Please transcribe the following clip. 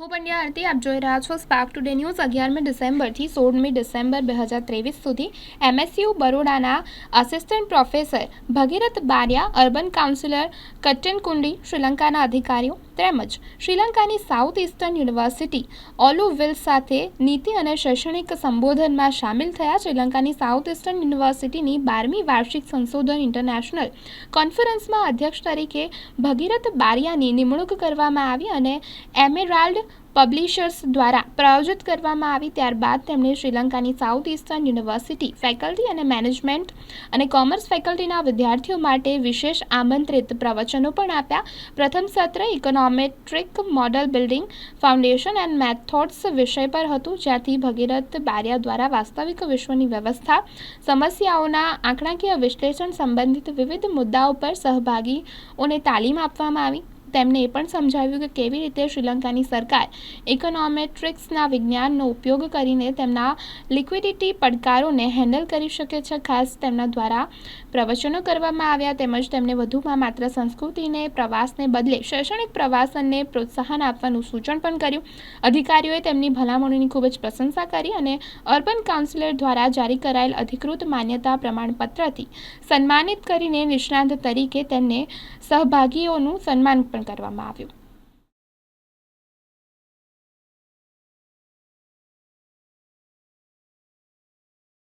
હું પંડ્યા આરતી, આપ જોઈ રહ્યા છો સ્પાર્ક ટુડે ન્યૂઝ અગિયારમી ડિસેમ્બરથી સોળમી ડિસેમ્બર બે હજાર ત્રેવીસ સુધી. MSU બરોડાના assistant professor Bhagirath Baria urban councillor Kattankudy, શ્રીલંકાના અધિકારીઓ તેમજ શ્રીલંકાની સાઉથ ઇસ્ટર્ન યુનિવર્સિટી ઓલુવિલ સાથે નીતિ અને શૈક્ષણિક સંબોધનમાં સામેલ થયા. શ્રીલંકાની સાઉથ ઇસ્ટર્ન યુનિવર્સિટીની બારમી વાર્ષિક સંશોધન ઇન્ટરનેશનલ કોન્ફરન્સમાં અધ્યક્ષ તરીકે ભગીરથ બારિયાની નિમણૂક કરવામાં આવી અને એમેરાલ્ડ પબ્લિશર્સ દ્વારા પ્રાયોજિત કરવામાં આવી ત્યારબાદ તેમણે શ્રીલંકાની સાઉથ ઇસ્ટર્ન યુનિવર્સિટી ફેકલ્ટી અને મેનેજમેન્ટ અને કોમર્સ ફેકલ્ટીના વિદ્યાર્થીઓ માટે વિશેષ આમંત્રિત પ્રવચનો પણ આપ્યા. પ્રથમ સત્ર econometric model building, foundation and methods વિષય પર હતું, જ્યાંથી ભગીરથ બારિયા દ્વારા વાસ્તવિક વિશ્વની વ્યવસ્થા, સમસ્યાઓના આંકડાકીય વિશ્લેષણ સંબંધિત વિવિધ મુદ્દાઓ પર સહભાગીઓને તાલીમ આપવામાં આવી. તેમણે એ પણ સમજાવ્યું કે કેવી રીતે શ્રીલંકાની સરકાર ઇકોનોમેટ્રિક્સના વિજ્ઞાનનો ઉપયોગ કરીને તેમના લિક્વિડિટી પડકારોને હેન્ડલ કરી શકે છે. ખાસ તેમના દ્વારા પ્રવચનો કરવામાં આવ્યા તેમજ તેમણે વધુમાં માત્ર સંસ્કૃતિને, પ્રવાસને બદલે શૈક્ષણિક પ્રવાસનને પ્રોત્સાહન આપવાનું સૂચન પણ કર્યું. અધિકારીઓએ તેમની ભલામણોની ખૂબ જ પ્રશંસા કરી અને અર્બન કાઉન્સિલર દ્વારા જારી કરાયેલ અધિકૃત માન્યતા પ્રમાણપત્રથી સન્માનિત કરીને નિષ્ણાંત તરીકે તેમને સહભાગીઓનું સન્માન પણ કરવામાં આવ્યું.